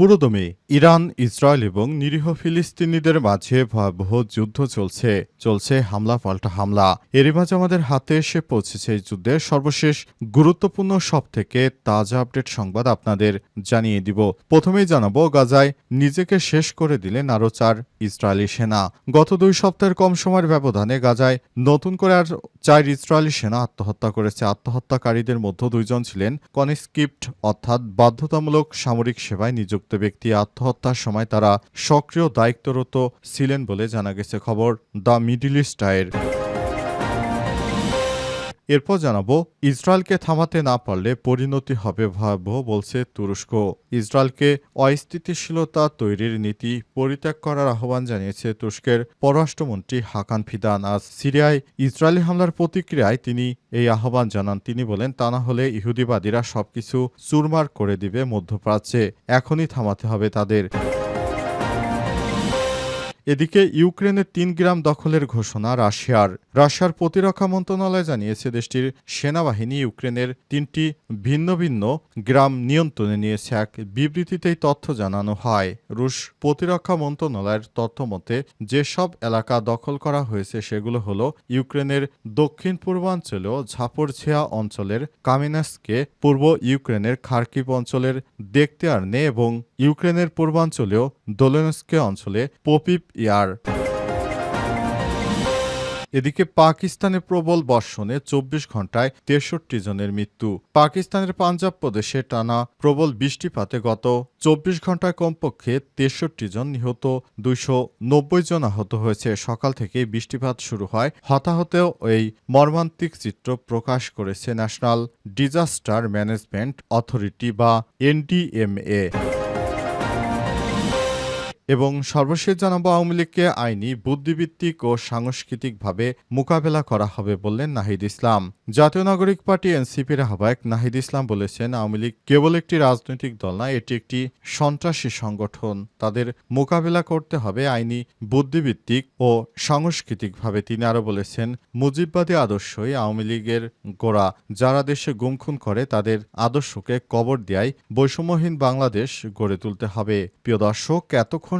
পুরোদমে Iran, Israel এবং নিরীহ ফিলিস্তিনিদের মাঝে ভয়াবহ যুদ্ধ চলছে। চলছে হামলা, পাল্টা হামলা। এরই মাঝে আমাদের হাতে এসে পৌঁছেছে এই যুদ্ধের সর্বশেষ গুরুত্বপূর্ণ সব থেকে তাজা আপডেট সংবাদ আপনাদের জানিয়ে দিব। প্রথমেই জানাব, গাজায় নিজেকে শেষ করে দিলেন আরও চার ইসরায়েলি সেনা। গত দুই সপ্তাহের কম সময়ের ব্যবধানে গাজায় নতুন করে আর চার ইসরায়েলি সেনা আত্মহত্যা করেছে। আত্মহত্যাকারীদের মধ্যে দুইজন ছিলেন কনস্ক্রিপ্ট অর্থাৎ বাধ্যতামূলক সামরিক সেবায় নিযুক্ত। ব্যক্তি আত্মহত্যার সময় তারা সক্রিয় দায়িত্বরত ছিলেন বলে জানা গেছে খবর দ্য মিডিল ইস্টায়ের এরপর জানাব, ইসরায়েলকে থামাতে না পারলে পরিণতি হবে ভয়াবহ বলছে তুরস্ক। ইসরায়েলকে অস্থিতিশীলতা তৈরির নীতি পরিত্যাগ করার আহ্বান জানিয়েছে তুরস্কের পররাষ্ট্রমন্ত্রী হাকান ফিদান। আজ সিরিয়ায় ইসরায়েলি হামলার প্রতিক্রিয়ায় তিনি এই আহ্বান জানান। তিনি বলেন, তা না হলে ইহুদিবাদীরা সবকিছু চুরমার করে দিবে মধ্যপ্রাচ্যে। এখনই থামাতে হবে তাদের। এদিকে ইউক্রেনের তিন গ্রাম দখলের ঘোষণা রাশিয়ার। রাশিয়ার প্রতিরক্ষা মন্ত্রণালয় জানিয়েছে দেশটির সেনাবাহিনী ইউক্রেনের তিনটি ভিন্ন ভিন্ন গ্রাম নিয়ন্ত্রণে নিয়েছে। এক বিবৃতিতেই তথ্য জানানো হয়, রুশ প্রতিরক্ষা মন্ত্রণালয়ের তথ্য মতে, যেসব এলাকা দখল করা হয়েছে সেগুলো হলো ইউক্রেনের দক্ষিণ পূর্বাঞ্চলীয় ঝাপরঝিয়া অঞ্চলের কামিনাসকে, পূর্ব ইউক্রেনের খার্কিভ অঞ্চলের দেখতেয়ারনে এবং ইউক্রেনের পূর্বাঞ্চলীয় দোলেনস্কে অঞ্চলে পপিপ ইয়ার। এদিকে পাকিস্তানে প্রবল বর্ষণে চব্বিশ ঘন্টায় তেষট্টি জনের মৃত্যু। পাকিস্তানের পাঞ্জাব প্রদেশে টানা প্রবল বৃষ্টিপাতে গত চব্বিশ ঘন্টায় কমপক্ষে তেষট্টি জন নিহত, দুইশো নব্বই জন আহত হয়েছে। সকাল থেকে বৃষ্টিপাত শুরু হয়। হতাহতেও এই মর্মান্তিক চিত্র প্রকাশ করেছে ন্যাশনাল ডিজাস্টার ম্যানেজমেন্ট অথরিটি বা এনডিএমএ। এবং সর্বশেষ জানাব আওয়ামী লীগকে আইনি বুদ্ধিভিত্তিক ও সাংস্কৃতিকভাবে মোকাবেলা করা হবে বললেন নাহিদ ইসলাম। জাতীয় নাগরিক পার্টি এনসিপির আহ্বায়ক নাহিদ ইসলাম বলেছেন, আওয়ামী লীগ কেবল একটি রাজনৈতিক দল নয়, এটি একটি সন্ত্রাসী সংগঠন। তাদের মোকাবেলা করতে হবে আইনি বুদ্ধিভিত্তিক ও সাংস্কৃতিকভাবে। তিনি আরও বলেছেন, মুজিববাদী আদর্শই আওয়ামী লীগের গোড়া। যারা দেশে গুমখুন করে, তাদের আদর্শকে কবর দেয় বৈষম্যহীন বাংলাদেশ গড়ে তুলতে হবে। প্রিয় দর্শক, এতক্ষণ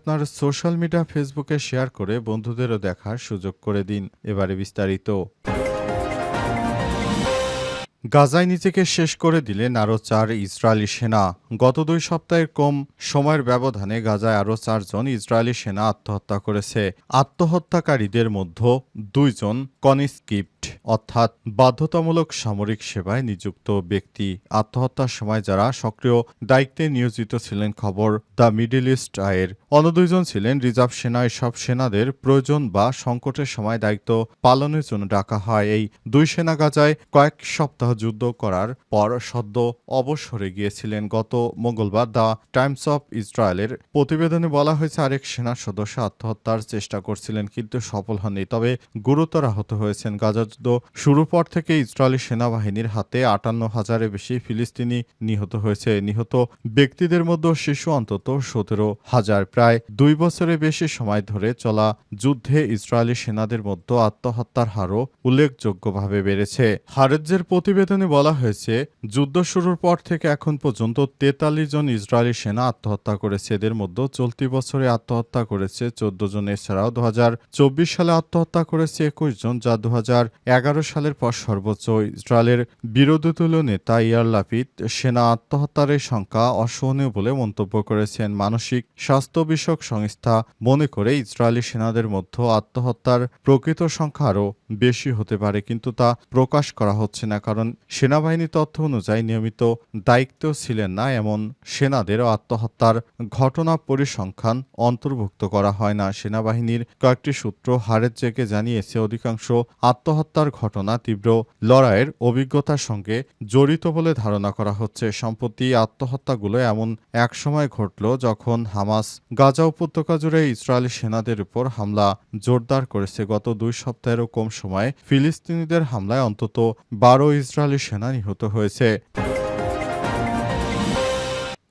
আপনার সোশ্যাল মিডিয়া ফেসবুকে শেয়ার করে বন্ধুদেরও দেখার সুযোগ করে দিন, এবারে বিস্তারিত। গাজায় নিজেকে শেষ করে দিলেন আরও চার ইসরায়েলি সেনা। গত দুই সপ্তাহের কম সময়ের ব্যবধানে গাজায় আরও চারজন ইসরায়েলি সেনা আত্মহত্যা করেছে। আত্মহত্যাকারীদের মধ্যে দুইজন কনিস্কিপ্ট অর্থাৎ বাধ্যতামূলক সামরিক সেবায় নিযুক্ত ব্যক্তি আত্মহত্যার সময় যারা সক্রিয় দায়িত্বে নিয়োজিত ছিলেন খবর দ্য মিডল ইস্ট আয়ের। অন্য দুইজন ছিলেন রিজার্ভ সেনা, এসব সেনাদের প্রয়োজন বা সংকটের সময় দায়িত্ব পালনের জন্য ডাকা হয়। এই দুই সেনা গাজায় কয়েক সপ্তাহ যুদ্ধ করার পর সদ্য অবসরে গিয়েছিলেন। গত মঙ্গলবার দ্য টাইমস অফ ইসরায়েলের প্রতিবেদনে বলা হয়েছে, আরেক সেনা সদস্য আত্মহত্যার চেষ্টা করছিলেন কিন্তু সফল হননি, তবে গুরুতর আহত হয়েছেন। গাজা যুদ্ধ শুরু পর থেকে ইসরায়েলি সেনাবাহিনীর হাতে আটান্ন হাজারের বেশি ফিলিস্তিনি নিহত হয়েছে। নিহত ব্যক্তিদের মধ্যে শিশু অন্তত সতেরো হাজার। প্রায় দুই বছরের বেশি সময় ধরে চলা যুদ্ধে ইসরায়েলি সেনাদের মধ্যে আত্মহত্যার হারও উল্লেখযোগ্যভাবে বেড়েছে। হারেজ্যের প্রতিবেদনে বলা হয়েছে, যুদ্ধ শুরুর পর থেকে এখন পর্যন্ত তেতাল্লিশ জন ইসরায়েলি সেনা আত্মহত্যা করেছে। এদের মধ্যে চলতি বছরে আত্মহত্যা করেছে চোদ্দ জন। এছাড়াও দু হাজার চব্বিশ সালে আত্মহত্যা করেছে একুশ জন, যা দু হাজার সালের পর সর্বোচ্চ ইসরায়েলের বিরোধী দলীয় নেতা ইয়ার লাপিদ সেনা আত্মহত্যার সংখ্যা অসহনীয় বলে মন্তব্য করেছেন। মানসিক স্বাস্থ্য বিষয়ক সংস্থা মনে করে ইসরায়েলি সেনাদের মধ্যে আত্মহত্যার প্রকৃত সংখ্যা আরও বেশি হতে পারে, কিন্তু তা প্রকাশ করা হচ্ছে না, কারণ সেনাবাহিনী তথ্য অনুযায়ী নিয়মিত দায়িত্ব ছিলেন না, এমন সেনাদের আত্মহত্যার ঘটনা পরিসংখ্যান অন্তর্ভুক্ত করা হয় না। সেনাবাহিনীর কয়েকটি সূত্র হারের জেগে জানিয়েছে, অধিকাংশ আত্মহত্যার ঘটনা তীব্র লড়াইয়ের অভিজ্ঞতার সঙ্গে জড়িত বলে ধারণা করা হচ্ছে। সম্প্রতি আত্মহত্যাগুলো এমন এক সময় ঘটল যখন হামাস গাজা উপত্যকা জুড়ে ইসরায়েলি সেনাদের উপর হামলা জোরদার করেছে। গত দুই সপ্তাহেরও কম সময়ে ফিলিস্তিনিদের হামলায় অন্তত বারো ইসরায়েলি সেনা নিহত হয়েছে।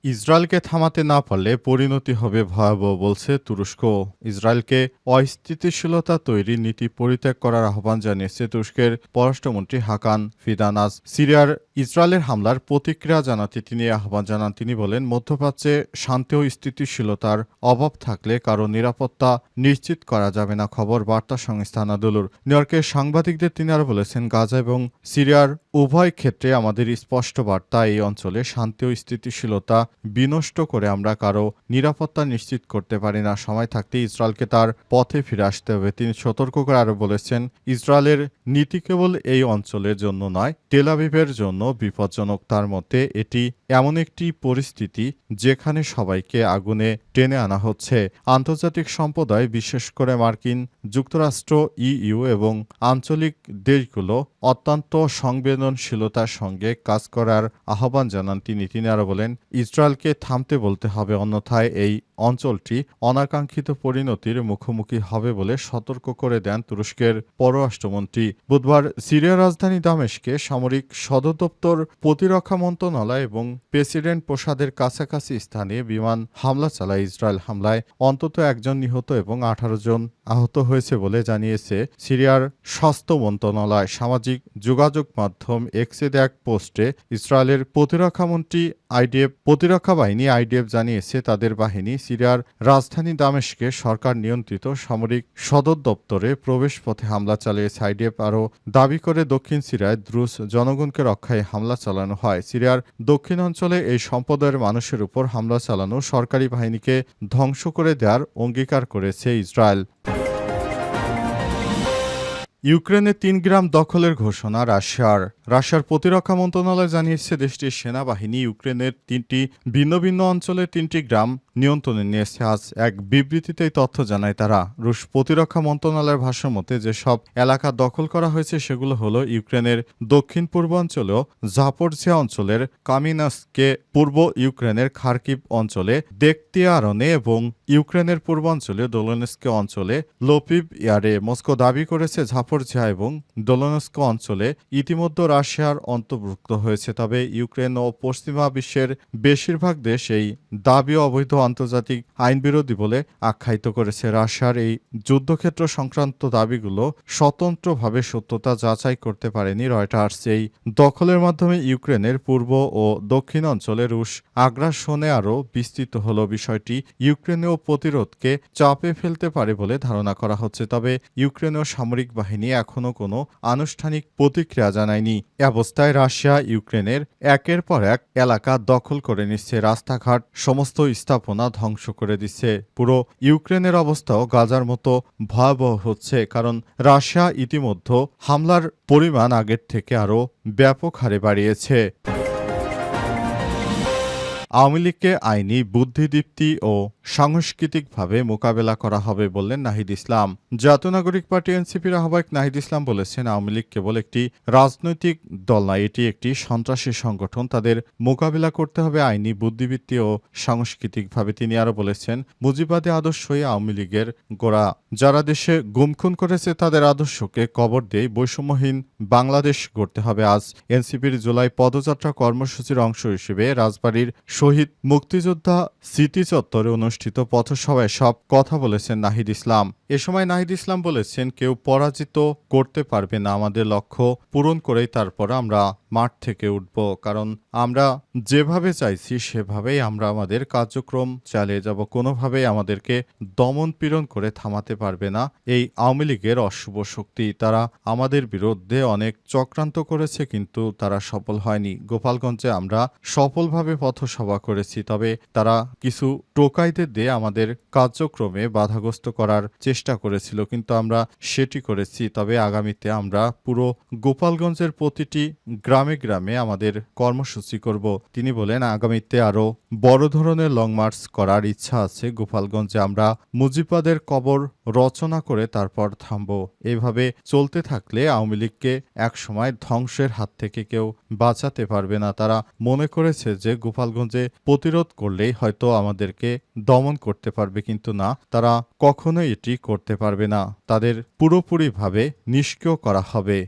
ইসরায়েলকে থামাতে না পারলে পরিণতি হবে ভয়াবহ বলছে তুরস্ক। ইসরায়েলকে অস্থিতিশীলতা তৈরি নীতি পরিত্যাগ করার আহ্বান জানিয়েছে তুরস্কের পররাষ্ট্রমন্ত্রী হাকান ফিদানাস। সিরিয়ার ইসরায়েলের হামলার প্রতিক্রিয়া জানাতে তিনি আহ্বান জানান। তিনি বলেন, মধ্যপ্রাচ্যে শান্তি ও স্থিতিশীলতার অভাব থাকলে কারও নিরাপত্তা নিশ্চিত করা যাবে না, খবর বার্তা সংস্থা আনাদুলুর নিউইয়র্কের সাংবাদিকদের তিনি আরও বলেছেন, গাজা এবং সিরিয়ার উভয় ক্ষেত্রে আমাদের স্পষ্ট বার্তা এই অঞ্চলে শান্তি ও স্থিতিশীলতা বিনষ্ট করে আমরা কারও নিরাপত্তা নিশ্চিত করতে পারি না। সময় থাকতে ইসরায়েলকে তার পথে ফিরে আসতে হবে। তিনি সতর্ক করে আরও বলেছেন, ইসরায়েলের নীতি কেবল এই অঞ্চলের জন্য নয় টেলাভিভের জন্য বিপজ্জনক তার মতে, এটি এমন একটি পরিস্থিতি যেখানে সবাইকে আগুনে টেনে আনা হচ্ছে। আন্তর্জাতিক সম্প্রদায়, বিশেষ করে মার্কিন যুক্তরাষ্ট্র, ইইউ এবং আঞ্চলিক দেশগুলো, অত্যন্ত সংবেদনশীলতার সঙ্গে কাজ করার আহ্বান জানান তিনি। তিনি আরও বলেন, ইসরায়েলকে থামতে বলতে হবে, অন্যথায় এই অঞ্চলটি অনাকাঙ্ক্ষিত পরিণতির মুখোমুখি হবে বলে সতর্ক করে দেন তুরস্কের পররাষ্ট্রমন্ত্রী। বুধবার সিরিয়া রাজধানী দামেশকে সামরিক সদর দপ্তর প্রতিরক্ষা মন্ত্রণালয় এবং প্রেসিডেন্ট প্রসাদের কাছাকাছি স্থানে বিমান হামলা চালায়। ইসরায়েল হামলায় অন্তত একজন নিহত এবং আঠারো জন আহত হয়েছে বলে জানিয়েছে সিরিয়ার স্বাস্থ্য মন্ত্রণালয়। সামাজিক যোগাযোগ মাধ্যম এক্সেদ এক পোস্টে ইসরায়েলের প্রতিরক্ষামন্ত্রী আইডিএফ, প্রতিরক্ষা বাহিনী আইডিএফ জানিয়েছে তাদের বাহিনী সিরিয়ার রাজধানী দামেশকে সরকার নিয়ন্ত্রিত সামরিক সদর দপ্তরে প্রবেশ পথে হামলা চালিয়েছে। আইডিএফ আরও দাবি করে দক্ষিণ সিরিয়ায় দ্রুজ জনগণকে রক্ষায় হামলা চালানো হয়। সিরিয়ার দক্ষিণ অঞ্চলে এই সম্প্রদায়ের মানুষের উপর হামলা চালানো সরকারি বাহিনীকে ধ্বংস করে দেওয়ার অঙ্গীকার করেছে ইসরায়েল। ইউক্রেনে তিন গ্রাম দখলের ঘোষণা রাশিয়ার। রাশিয়ার প্রতিরক্ষা মন্ত্রণালয় জানিয়েছে, দেশটির সেনাবাহিনী ইউক্রেনের তিনটি ভিন্ন ভিন্ন অঞ্চলের তিনটি গ্রাম নিয়ন্ত্রণে নিয়েছে। আজ এক বিবৃতিতে তথ্য জানায় তারা। রুশ প্রতিরক্ষা মন্ত্রণালয়ের ভাষ্য মতে, যেসব এলাকা দখল করা হয়েছে, সেগুলো হলো ইউক্রেনের দক্ষিণ পূর্বাঞ্চলেও জাপোরজিয়া অঞ্চলের কামিনাসকে, পূর্ব ইউক্রেনের খার্কিভ অঞ্চলে দেখতিয়ারনে এবং ইউক্রেনের পূর্বাঞ্চলে দোলনেস্কে অঞ্চলে লোপিব ইয়ারে। মস্কো দাবি করেছে ঝাপরঝিয়া এবং দোলনস্ক অঞ্চলে ইতিমধ্যে রাশিয়ার অন্তর্ভুক্ত হয়েছে, তবে ইউক্রেন ও পশ্চিমা বিশ্বের বেশিরভাগ দেশ এই দাবি অবৈধ আন্তর্জাতিক আইন বিরোধী বলে আখ্যায়িত করেছে। রাশিয়ার এই যুদ্ধক্ষেত্র সংক্রান্ত দাবিগুলো স্বতন্ত্রভাবে সত্যতা যাচাই করতে পারেনি রয়টার্স। এই দখলের মাধ্যমে ইউক্রেনের পূর্ব ও দক্ষিণ অঞ্চলে রুশ আগ্রাসনে আরও বিস্তৃত হল বিষয়টি। ইউক্রেনীয় প্রতিরোধকে চাপে ফেলতে পারে বলে ধারণা করা হচ্ছে, তবে ইউক্রেনীয় সামরিক বাহিনী এখনও কোনো আনুষ্ঠানিক প্রতিক্রিয়া জানায়নি। অবস্থায় রাশিয়া, ইউক্রেনের একের পর এক এলাকা দখল করে নিচ্ছে। রাস্তাঘাট সমস্ত স্থাপনা ধ্বংস করে দিচ্ছে। পুরো ইউক্রেনের অবস্থাও গাজার মতো ভয়াবহ হচ্ছে কারণ রাশিয়া ইতিমধ্যে হামলার পরিমাণ আগের থেকে আরও ব্যাপক হারে বাড়িয়েছে। আওয়ামী লীগকে আইনি বুদ্ধিদীপ্তি ও সাংস্কৃতিকভাবে মোকাবেলা করা হবে বললেন নাহিদ ইসলাম। জাতীয় নাগরিক পার্টি এনসিপির আহ্বায়ক নাহিদ ইসলাম বলেছেন, আওয়ামী লীগ কেবল একটি রাজনৈতিক দল নয়, এটি একটি সন্ত্রাসী সংগঠন। তাদের মোকাবেলা করতে হবে আইনি বুদ্ধিবৃত্তি ও সাংস্কৃতিকভাবে। তিনি আরও বলেছেন মুজিবাদী আদর্শই আওয়ামী লীগের গোড়া। যারা দেশে গুমখুন করেছে, তাদের আদর্শকে কবর দিয়ে বৈষম্যহীন বাংলাদেশ গড়তে হবে। আজ এনসিপির জুলাই পদযাত্রা কর্মসূচির অংশ হিসেবে রাজবাড়ীর শহীদ মুক্তিযোদ্ধা স্মৃতি চত্বরে অনুষ্ঠিত পথসভায় সব কথা বলেছেন নাহিদ ইসলাম। এ সময় নাহিদ ইসলাম বলেছেন, কেউ পরাজিত করতে পারবে না, আমাদের লক্ষ্য পূরণ করেই তারপর আমরা মাঠ থেকে উঠব, কারণ আমরা যেভাবে চাইছি সেভাবেই আমরা আমাদের কার্যক্রম চালিয়ে যাব। কোনোভাবেই আমাদেরকে দমন পীড়ন করে থামাতে পারবে না এই আওয়ামী লীগের অশুভ শক্তি। তারা আমাদের বিরুদ্ধে অনেক চক্রান্ত করেছে, কিন্তু তারা সফল হয়নি। গোপালগঞ্জে আমরা সফলভাবে পথসভা করেছি, তবে তারা কিছু টোকাইদের দিয়ে আমাদের কার্যক্রমে বাধাগ্রস্ত করার চেষ্টা করেছিল, কিন্তু আমরা সেটি করেছি। তবে আগামীতে আমরা পুরো গোপালগঞ্জের প্রতিটি গ্রামে গ্রামে আমাদের কর্মসূচি করব। তিনি বলেন, আগামীতে আরও বড় ধরনের লং মার্চ করার ইচ্ছা আছে। গোপালগঞ্জে আমরা মুজিবাদের কবর রচনা করে তারপর থামব। এভাবে চলতে থাকলে আওয়ামী লীগকে একসময় ধ্বংসের হাত থেকে কেউ বাঁচাতে পারবে না। তারা মনে করেছে যে গোপালগঞ্জে প্রতিরোধ করলেই হয়তো আমাদেরকে দমন করতে পারবে, কিন্তু না, তারা কখনোই এটি করতে পারবে না। তাদের পুরোপুরিভাবে নিষ্ক্রিয় করা হবে।